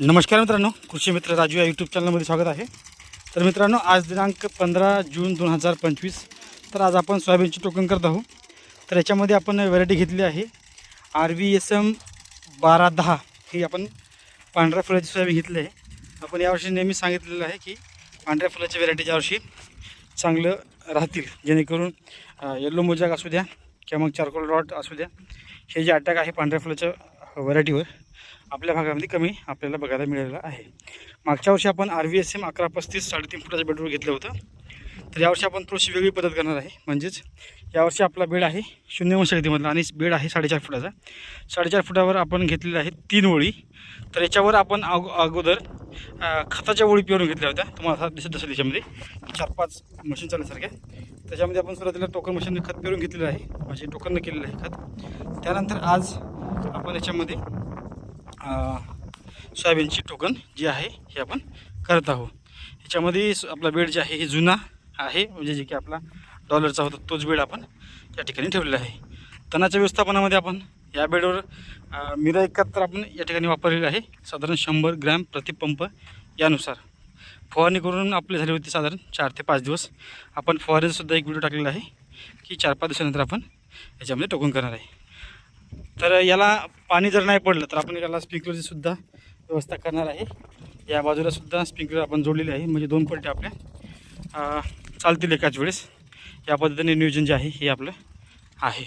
नमस्कार मित्रांनो कृषी मित्र राजू या यूट्यूब चॅनलमध्ये स्वागत आहे. तर मित्रांनो आज दिनांक पंधरा जून दोन हजार पंचवीस तर आज आपण सोयाबीनची टोकन करत आहोत. तर याच्यामध्ये आपण व्हरायटी घेतली आहे. आर व्ही एस एम बारा दहा ही आपण पांढऱ्या फुलाची सोयाबीन घेतली आहे. आपण यावर्षी नेहमी सांगितलेलं आहे की पांढऱ्या फुलाच्या व्हरायटी यावर्षी चांगलं राहतील. जेणेकरून येल्लो मोजाक असू द्या किंवा मग चारकोल रॉट असू द्या हे जे अटॅक आहे पांढऱ्या फुलाच्या व्हरायटीवर आपल्या भागामध्ये कमी आपल्याला बघायला मिळालेला आहे. मागच्या वर्षी आपण आर व्ही एस एम अकरा पस्तीस साडेतीन फुटाचं बेडवर घेतलं होतं. तर यावर्षी आपण थोडीशी वेगळी पद्धत करणार आहे. म्हणजेच यावर्षी आपला बेड आहे शून्य वंशगतीमधला आणि बेड आहे साडेचार फुटाचा. साडेचार फुटावर आपण घेतलेलं आहे तीन ओळी. तर याच्यावर आपण अगो अगोदर खताच्या ओळी पिरून घेतल्या होत्या. तुम्हाला दिसत असेल याच्यामध्ये. चार पाच मशीन चालण्यासारख्या. त्याच्यामध्ये आपण सुरुवातीला टोकन मशीनने खत पिरून घेतलेलं आहे. म्हणजे टोकननं केलेलं आहे खत. त्यानंतर आज आपण याच्यामध्ये सोयाबीनची टोकन जी आहे हे आपण करत आहोत. ह्याच्यामध्ये स- आपला बेड जे आहे हे जुना आहे. म्हणजे जे की आपला डॉलरचा होता तोच बेड आपण या ठिकाणी ठेवलेला आहे. तणाच्या व्यवस्थापनामध्ये आपण या बेडवर मिरा एकाहत्तर आपण या ठिकाणी वापरलेलं आहे. साधारण शंभर ग्रॅम प्रतिपंप यानुसार. फवारणी करून आपले झाले होते साधारण चार ते पाच दिवस. आपण फवारणीसुद्धा एक व्हिडिओ टाकलेला आहे की चार पाच दिवसानंतर आपण याच्यामध्ये टोकन करणार आहे. तर याला पाणी जर नाही पडलं तर आपण याला स्प्रिंकलरची सुद्धा व्यवस्था करणार आहे. या बाजूला सुद्धा स्प्रिंकलर आपण जोडलेले आहे. म्हणजे दोन पलटे आपल्या चालतील एकाच वेळेस. या पद्धतीने नियोजन जे आहे हे आपलं आहे.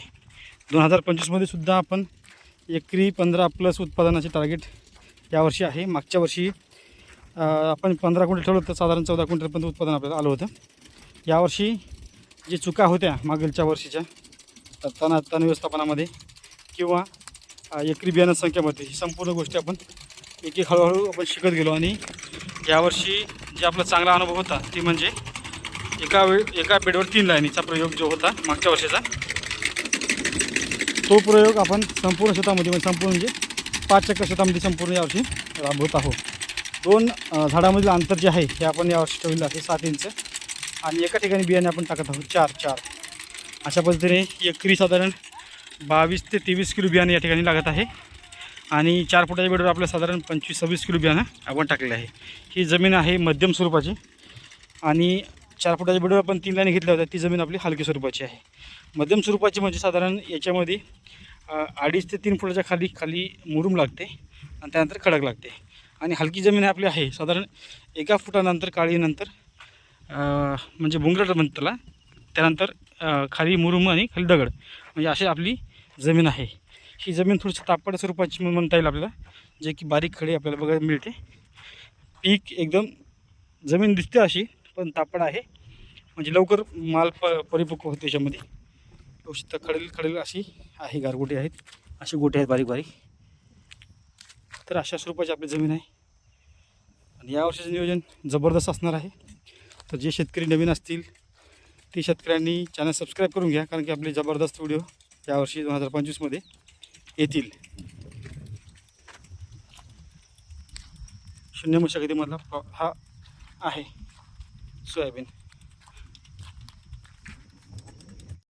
दोन हजार पंचवीसमध्ये सुद्धा आपण एकरी पंधरा प्लस उत्पादनाचे टार्गेट यावर्षी आहे. मागच्या वर्षी आपण पंधरा क्विंटल ठेवलं तर साधारण चौदा क्विंटलपर्यंत उत्पादन आपल्याला आलं होतं. यावर्षी जे चुका होत्या मागीलच्या वर्षीच्या तण तण व्यवस्थापनामध्ये किंवा एकरी बियाणं संख्यामध्ये ही संपूर्ण गोष्टी आपण एक एक हळूहळू आपण शिकत गेलो आणि यावर्षी जे आपला चांगला अनुभव होता ती म्हणजे एका वेळ एका बेडवर तीन लाईनीचा प्रयोग जो होता मागच्या वर्षाचा तो प्रयोग आपण संपूर्ण शेतामध्ये म्हणजे संपूर्ण म्हणजे पाच चक्कर शेतामध्ये संपूर्ण यावर्षी राबवत आहोत. दोन झाडामधील अंतर जे आहे हे आपण यावर्षी ठेवलेलं आहे सात इंच. आणि एका ठिकाणी बियाणे आपण टाकत आहोत चार चार. अशा पद्धतीने एकरी साधारण बावीस ते तेवीस किलो बियाणं या ठिकाणी लागत आहे. आणि चार फुटाच्या बेडवर आपल्या साधारण पंचवीस सव्वीस किलो बियाणं आपण टाकलेलं आहे. ही जमीन आहे मध्यम स्वरूपाची. आणि चार फुटाच्या बेडवर आपण तीन लाईन घेतल्या होत्या ती जमीन आपली हलकी स्वरूपाची आहे. मध्यम स्वरूपाची म्हणजे साधारण याच्यामध्ये अडीच ते तीन फुटाच्या खाली खाली मुरूम लागते आणि त्यानंतर खडक लागते. आणि हलकी जमीन आपली आहे साधारण एका फुटानंतर काळीनंतर म्हणजे बुंगरट म्हणतात त्याला त्यानंतर खाली मुरुम आणि खाली दगड. म्हणजे अशी आपली जमीन आहे. ही जमीन थोडीशी तापड स्वरूपाची म्हणता येईल आपल्याला. जे की बारीक खडी आपल्याला बघायला मिळते. पीक एकदम जमीन दिसते अशी पण तापड आहे. म्हणजे लवकर माल प परिपक्व होतो त्याच्यामध्ये औषध खडेल खडेल अशी आहे गारगोटे आहेत. अशी गोटे आहेत बारीक बारीक. तर अशा स्वरूपाची आपली जमीन आहे. आणि या वर्षाचं नियोजन जबरदस्त असणार आहे. तर जे शेतकरी नवीन असतील ते शेतकऱ्यांनी चॅनल सबस्क्राईब करून घ्या कारण की आपले जबरदस्त व्हिडिओ यावर्षी दोन हजार पंचवीसमध्ये येतील. शून्य मशागतीमधला हा आहे सोयाबीन.